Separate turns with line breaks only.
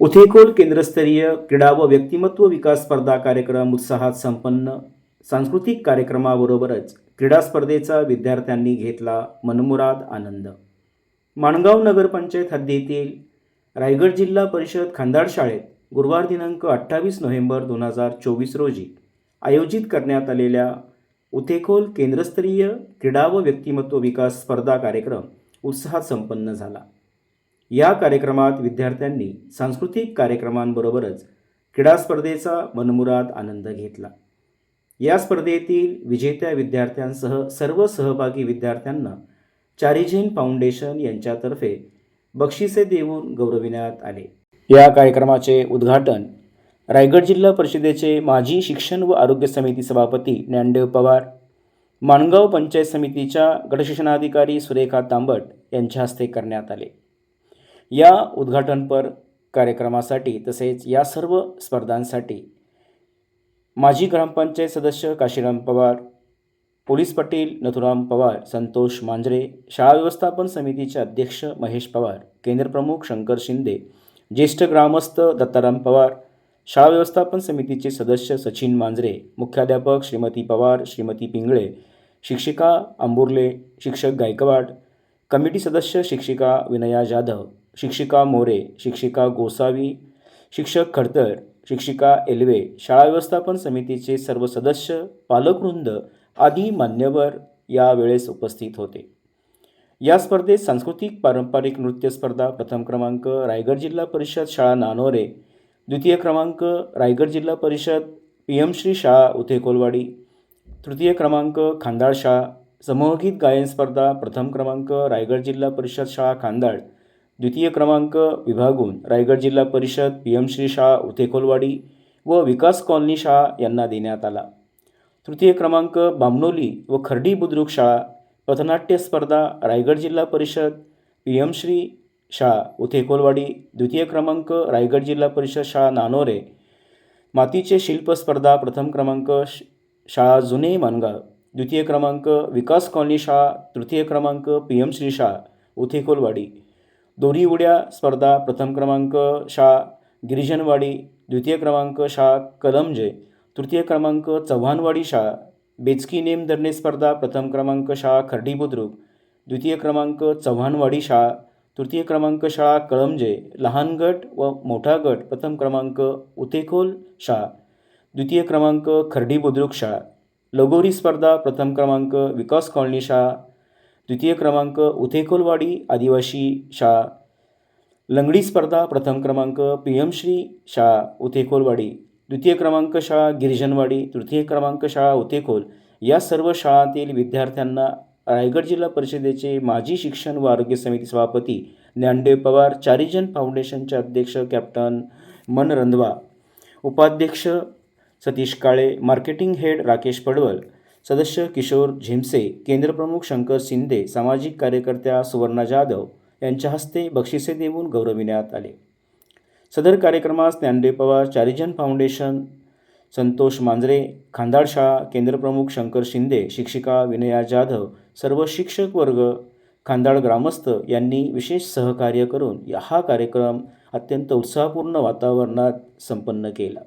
उथेकोल केंद्रस्तरीय क्रीडा व व्यक्तिमत्व विकास स्पर्धा कार्यक्रम उत्साहात संपन्न. सांस्कृतिक कार्यक्रमाबरोबरच क्रीडा स्पर्धेचा विद्यार्थ्यांनी घेतला मनमुराद आनंद. माणगाव नगरपंचायत हद्दीतील रायगड जिल्हा परिषद खांदाड शाळेत गुरुवार दिनांक अठ्ठावीस नोव्हेंबर दोन हजार चोवीस रोजी आयोजित करण्यात आलेल्या उथेकोल केंद्रस्तरीय क्रीडा व व्यक्तिमत्व विकास स्पर्धा कार्यक्रम उत्साहात संपन्न झाला. या कार्यक्रमात विद्यार्थ्यांनी सांस्कृतिक कार्यक्रमांबरोबरच क्रीडा स्पर्धेचा मनमुराद आनंद घेतला. या स्पर्धेतील विजेत्या विद्यार्थ्यांसह सर्व सहभागी विद्यार्थ्यांना चारिझेन फाउंडेशन यांच्यातर्फे बक्षिसे देऊन गौरविण्यात आले. या कार्यक्रमाचे उद्घाटन रायगड जिल्हा परिषदेचे माजी शिक्षण व आरोग्य समिती सभापती ज्ञानदेव पवार माणगाव पंचायत समितीच्या गटशिक्षणाधिकारी सुरेखा तांबट यांच्या हस्ते करण्यात आले. या उद्घाटनपर कार्यक्रमासाठी तसेच या सर्व स्पर्धांसाठी माजी ग्रामपंचायत सदस्य काशीराम पवार पोलीस पाटील नथुराम पवार संतोष मांजरे शाळा व्यवस्थापन समितीचे अध्यक्ष महेश पवार केंद्रप्रमुख शंकर शिंदे ज्येष्ठ ग्रामस्थ दत्ताराम पवार शाळा व्यवस्थापन समितीचे सदस्य सचिन मांजरे मुख्याध्यापक श्रीमती पवार श्रीमती पिंगळे शिक्षिका अंबुर्ले शिक्षक गायकवाड कमिटी सदस्य शिक्षिका विनया जाधव शिक्षिका मोरे शिक्षिका गोसावी शिक्षक खडतर शिक्षिका एल्वे शाळा व्यवस्थापन समितीचे सर्व सदस्य पालकवृंद आदी मान्यवर यावेळेस उपस्थित होते. या स्पर्धेत सांस्कृतिक पारंपरिक नृत्य स्पर्धा प्रथम क्रमांक रायगड जिल्हा परिषद शाळा नानोरे द्वितीय क्रमांक रायगड जिल्हा परिषद पी एम श्री शाळा उथेकोलवाडी तृतीय क्रमांक खांदाळ शाळा समूहगीत गायन स्पर्धा प्रथम क्रमांक रायगड जिल्हा परिषद शाळा खांदाळ द्वितीय क्रमांक विभागून रायगड जिल्हा परिषद पी एम श्री शाळा उथेकोलवाडी व विकास कॉलनी शाळा यांना देण्यात आला. तृतीय क्रमांक बामनोली व खर्डी बुद्रुक शाळा पथनाट्य स्पर्धा रायगड जिल्हा परिषद पी एम श्री शाळा उथेकोलवाडी द्वितीय क्रमांक रायगड जिल्हा परिषद शाळा नानोरे मातीचे शिल्प स्पर्धा प्रथम क्रमांक श- शाळा जुने मानगाव द्वितीय क्रमांक विकास कॉलनी शाळा तृतीय क्रमांक पी एम श्री शाळा उथेकोलवाडी दोरी उड्या स्पर्धा प्रथम क्रमांक शाळा गिरिजनवाडी द्वितीय क्रमांक शा कलमजे तृतीय क्रमांक चव्हाणवाडी शाळा बेचकी नेम धरणे स्पर्धा प्रथम क्रमांक शाळा खर्डी बुद्रुक द्वितीय क्रमांक चव्हाणवाडी शाळा तृतीय क्रमांक शाळा कळमजे लहान गट व मोठा गट प्रथम क्रमांक उतेकोल शाळा द्वितीय क्रमांक खर्डी बुद्रुक शाळा लगोरी स्पर्धा प्रथम क्रमांक विकास कॉलनी शाळा द्वितीय क्रमांक उथेकोलवाडी आदिवासी शाळा. लंगडी स्पर्धा प्रथम क्रमांक पी एम श्री शाळा उथेकोलवाडी. द्वितीय क्रमांक शाळा गिरिजनवाडी. तृतीय क्रमांक शाळा उथेकोल. या सर्व शाळांतील विद्यार्थ्यांना रायगड जिल्हा परिषदेचे माजी शिक्षण व आरोग्य समिती सभापती ज्ञानदेव पवार चारिजन फाउंडेशनचे अध्यक्ष कॅप्टन मन रंधवा उपाध्यक्ष सतीश काळे मार्केटिंग हेड राकेश पडवल सदस्य किशोर झिमसे केंद्रप्रमुख शंकर शिंदे सामाजिक कार्यकर्त्या सुवर्णा जाधव यांच्या हस्ते बक्षिसे देऊन गौरविण्यात आले. सदर कार्यक्रमास ज्ञानदेव पवार चारिजन फाउंडेशन संतोष मांजरे खांदाड शाळा केंद्रप्रमुख शंकर शिंदे शिक्षिका विनया जाधव सर्व शिक्षक वर्ग खांदाड ग्रामस्थ यांनी विशेष सहकार्य करून हा कार्यक्रम अत्यंत उत्साहपूर्ण वातावरणात संपन्न केला.